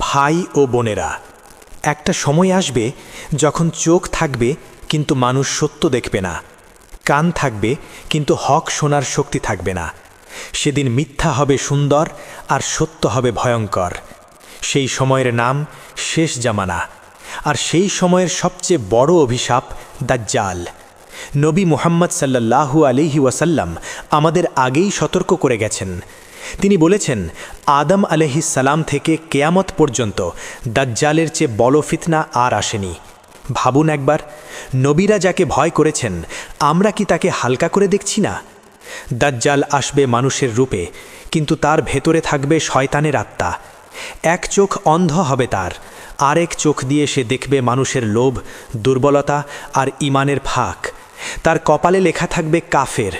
ভাই ও বোনেরা, একটা সময় আসবে যখন চোখ থাকবে কিন্তু মানুষ সত্য দেখবে না, কান থাকবে কিন্তু হক শোনার শক্তি থাকবে না। সেদিন মিথ্যা হবে সুন্দর আর সত্য হবে ভয়ঙ্কর। সেই সময়ের নাম শেষ জামানা, আর সেই সময়ের সবচেয়ে বড় অভিশাপ দাজ্জাল। নবী মুহাম্মদ সাল্লাল্লাহু আলিহি ওয়াসাল্লাম আমাদের আগেই সতর্ক করে গেছেন। তিনি বলেছেন, আদম সালাম থেকে কেয়ামত পর্যন্ত দাজ্জালের চেয়ে বড় ফিতনা আর আসেনি। ভাবুন একবার, নবীরা যাকে ভয় করেছেন, আমরা কি তাকে হালকা করে দেখছি না? দাজ্জাল আসবে মানুষের রূপে, কিন্তু তার ভেতরে থাকবে শয়তানের আত্মা। এক চোখ অন্ধ হবে তার, আরেক চোখ দিয়ে সে দেখবে মানুষের লোভ, দুর্বলতা আর ইমানের ফাঁক। তার কপালে লেখা থাকবে কাফের,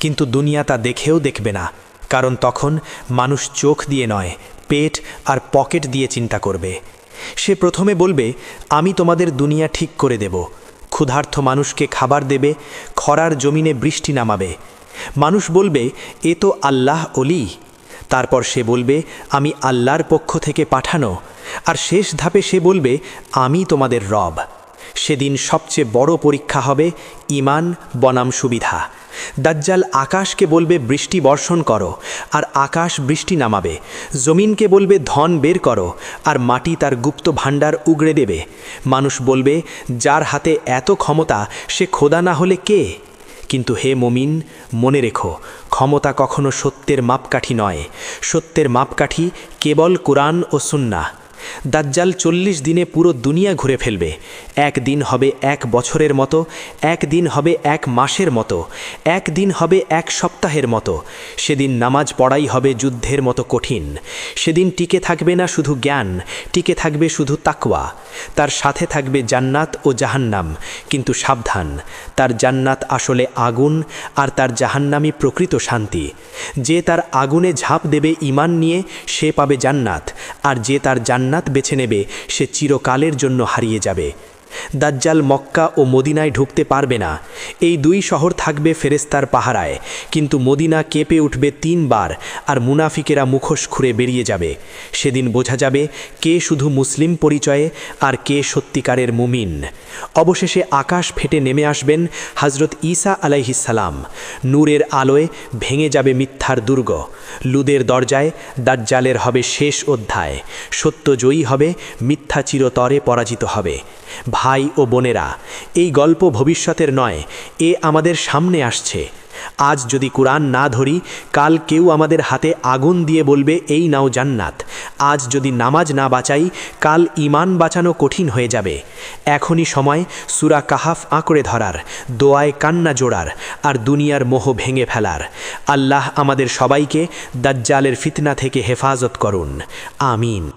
কিন্তু দুনিয়া তা দেখেও দেখবে না। কারণ তখন মানুষ চোখ দিয়ে নয়, পেট আর পকেট দিয়ে চিন্তা করবে। সে প্রথমে বলবে, আমি তোমাদের দুনিয়া ঠিক করে দেব। ক্ষুধার্থ মানুষকে খাবার দেবে, খরার জমিনে বৃষ্টি নামাবে। মানুষ বলবে, এ তো আল্লাহ অলি। তারপর সে বলবে, আমি আল্লাহর পক্ষ থেকে পাঠানো। আর শেষ ধাপে সে বলবে, আমি তোমাদের রব। সেদিন সবচেয়ে বড় পরীক্ষা হবে ইমান, বনাম সুবিধা। দাজ্জাল আকাশকে বলবে, বৃষ্টি বর্ষণ করো। আর আকাশ বৃষ্টি নামাবে। জমিনকে বলবে, ধন বের করো। আর মাটি তার গুপ্ত ভাণ্ডার উগড়ে দেবে। মানুষ বলবে, যার হাতে এত ক্ষমতা, সে খোদা না হলে কে? কিন্তু হে মমিন, মনে রেখো, ক্ষমতা কখনো সত্যের মাপকাঠি নয়। সত্যের মাপকাঠি কেবল কোরআন ও সুন্না দাজ্জাল চল্লিশ দিনে পুরো দুনিয়া ঘুরে ফেলবে। একদিন হবে এক বছরের মতো, একদিন হবে এক মাসের মতো, একদিন হবে এক সপ্তাহের মতো। সেদিন নামাজ পড়াই হবে যুদ্ধের মতো কঠিন। সেদিন টিকে থাকবে না শুধু জ্ঞান, টিকে থাকবে শুধু তাকওয়া। তার সাথে থাকবে জান্নাত ও জাহান্নাম। কিন্তু সাবধান, তার জান্নাত আসলে আগুন আর তার জাহান্নামই প্রকৃত শান্তি। যে তার আগুনে ঝাঁপ দেবে ইমান নিয়ে, সে পাবে জান্নাত। আর যে তার জান্নাত বেছে নেবে সে চিরকালের জন্য হারিয়ে যাবে। দাজ্জাল মক্কা ও মদিনায় ঢুকতে পারবে না। এই দুই শহর থাকবে ফেরেস্তার পাহারায়। কিন্তু মদিনা কেঁপে উঠবে তিনবার আর মুনাফিকেরা মুখোশ খুঁড়ে বেরিয়ে যাবে। সেদিন বোঝা যাবে কে শুধু মুসলিম পরিচয়ে আর কে সত্যিকারের মুমিন। অবশেষে আকাশ ফেটে নেমে আসবেন হজরত ঈসা আলাইহিসালাম নূরের আলোয় ভেঙে যাবে মিথ্যার দুর্গ। লুদের দরজায় দাজ্জালের হবে শেষ অধ্যায়। সত্য জয়ী হবে, মিথ্যা চিরতরে পরাজিত হবে। ভাই ও বোনেরা, এই গল্প ভবিষ্যতের নয়, এ আমাদের সামনে আসছে। আজ যদি কোরআন না ধরি, কাল কেউ আমাদের হাতে আগুন দিয়ে বলবে, এই নাও জান্নাত। আজ যদি নামাজ না বাঁচাই, কাল ইমান বাঁচানো কঠিন হয়ে যাবে। এখনই সময় সুরা কাহাফ আঁকড়ে ধরার, দোয়ায় কান্না জোড়ার, আর দুনিয়ার মোহ ভেঙে ফেলার। আল্লাহ আমাদের সবাইকে দাজ্জালের ফিতনা থেকে হেফাজত করুন। আমিন।